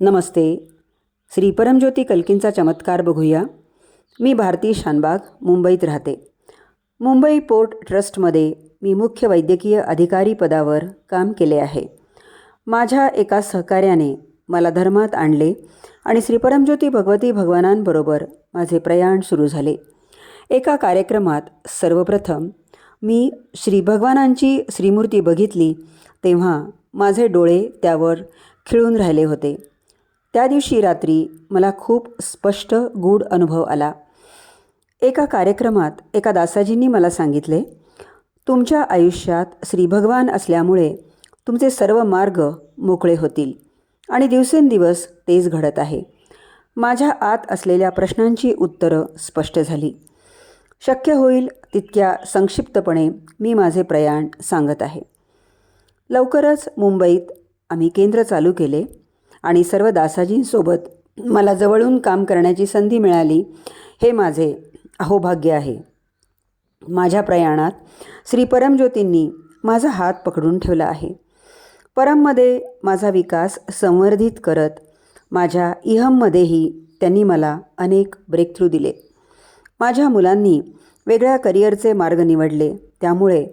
नमस्ते. श्री परमज्योती कल्कींचा चमत्कार बघूया. मी भारती शानबाग मुंबईत राहते. मुंबई पोर्ट ट्रस्टमध्ये मी मुख्य वैद्यकीय अधिकारी पदावर काम केले आहे. माझ्या एका सहकार्याने मला धर्मात आणले आणि श्री परमज्योती भगवती भगवानांबरोबर माझे प्रयाण सुरू झाले. एका कार्यक्रमात सर्वप्रथम मी श्री भगवानांची श्रीमूर्ती बघितली तेव्हा माझे डोळे त्यावर खिळून राहिले होते. त्या दिवशी रात्री मला खूप स्पष्ट गूढ अनुभव आला. एका कार्यक्रमात एका दासाजींनी मला सांगितले तुमच्या आयुष्यात श्री भगवान असल्यामुळे तुमचे सर्व मार्ग मोकळे होतील आणि दिवसेंदिवस तेच घडत आहे. माझ्या आत असलेल्या प्रश्नांची उत्तरं स्पष्ट झाली. शक्य होईल तितक्या संक्षिप्तपणे मी माझे प्रयाण सांगत आहे. लवकरच मुंबईत आम्ही केंद्र चालू केले. आणि सर्व दासाजींसोबत मला जवळून काम करण्याची संधी मिळाली हे माझे अहोभाग्य आहे. माझ्या प्रयाणात श्री परमज्योतींनी माझा हात पकडून ठेवला आहे. परममध्ये माझा विकास संवर्धित करत माझ्या इहममध्येही त्यांनी मला अनेक ब्रेकथ्रू दिले. माझ्या मुलांनी वेगळ्या करिअरचे मार्ग निवडले त्यामुळे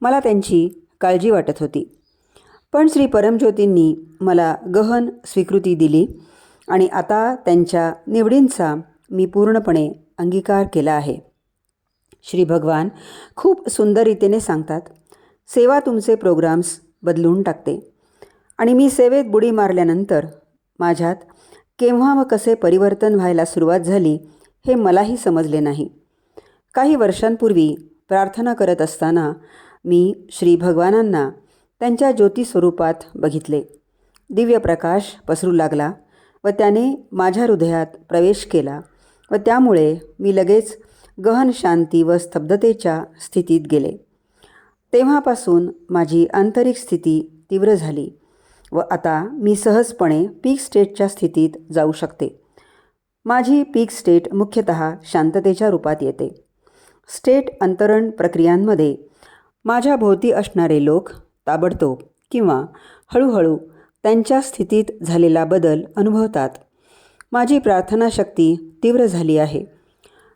मला त्यांची काळजी वाटत होती. पण श्री परमज्योतींनी मला गहन स्वीकृती दिली आणि आता त्यांच्या निवडींचा मी पूर्णपणे अंगीकार केला आहे. श्री भगवान खूप सुंदर रीतीने सांगतात सेवा तुमचे प्रोग्राम्स बदलून टाकते आणि मी सेवेत बुडी मारल्यानंतर माझ्यात केव्हा व कसे परिवर्तन व्हायला सुरुवात झाली हे मलाही समजले नाही. काही वर्षांपूर्वी प्रार्थना करत असताना मी श्री भगवानांना त्यांच्या ज्योती स्वरूपात बघितले. दिव्य प्रकाश पसरू लागला व त्याने माझ्या हृदयात प्रवेश केला व त्यामुळे मी लगेच गहन शांती व स्तब्धतेच्या स्थितीत गेले. तेव्हापासून माझी आंतरिक स्थिती तीव्र झाली व आता मी सहजपणे पीक स्टेटच्या स्थितीत जाऊ शकते. माझी पीक स्टेट मुख्यतः शांततेच्या रूपात येते. स्टेट अंतरण प्रक्रियांमध्ये माझ्या भोवती असणारे लोक ताबडतोब किंवा हळूहळू त्यांच्या स्थितीत झालेला बदल अनुभवतात. माझी प्रार्थना शक्ती तीव्र झाली आहे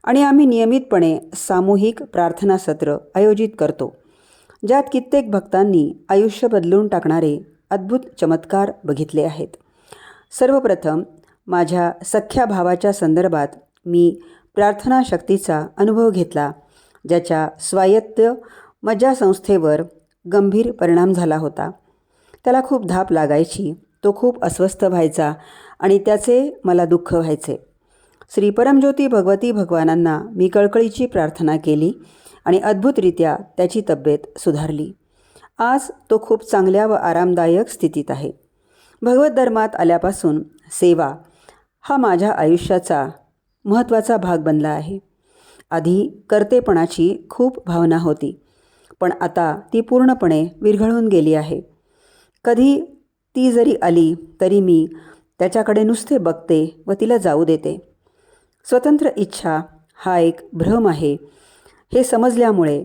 आणि आम्ही नियमितपणे सामूहिक प्रार्थना सत्र आयोजित करतो ज्यात कित्येक भक्तांनी आयुष्य बदलून टाकणारे अद्भुत चमत्कार बघितले आहेत. सर्वप्रथम माझ्या सख्या भावाच्या संदर्भात मी प्रार्थना शक्तीचा अनुभव घेतला ज्याच्या स्वायत्त मज्जासंस्थेवर गंभीर परिणाम झाला होता. त्याला खूप धाप लागायची तो खूप अस्वस्थ व्हायचा आणि त्याचे मला दुःख व्हायचे. श्री परमज्योती भगवती भगवानांना मी कळकळीची प्रार्थना केली आणि अद्भुतरित्या त्याची तब्येत सुधारली. आज तो खूप चांगल्या व आरामदायक स्थितीत आहे. भगवत धर्मात आल्यापासून सेवा हा माझ्या आयुष्याचा महत्त्वाचा भाग बनला आहे. आधी कर्तेपणाची खूप भावना होती. पण आता ती पूर्णपणे विरघळून गेली आहे. कधी ती जरी आली तरी मी त्याच्याकडे नुसते बघते व तिला जाऊ देते. स्वतंत्र इच्छा हा एक भ्रम आहे. हे समजल्यामुळे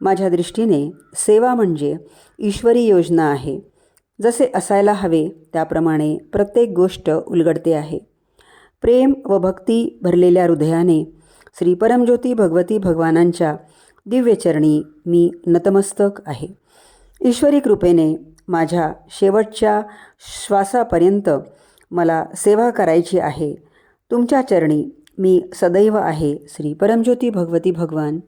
माझ्या दृष्टीने सेवा म्हणजे ईश्वरी योजना आहे. जसे असायला हवे त्याप्रमाणे प्रत्येक गोष्ट उलगडते आहे. प्रेम व भक्ती भरलेल्या हृदयाने श्री परमज्योती भगवती भगवानांच्या दिव्यचरणी मी नतमस्तक आहे. ईश्वरी कृपेने माझ्या शेवटच्या श्वासापर्यंत मला सेवा करायची आहे. तुमच्या चरणी मी सदैव आहे श्री परमज्योती भगवती भगवान.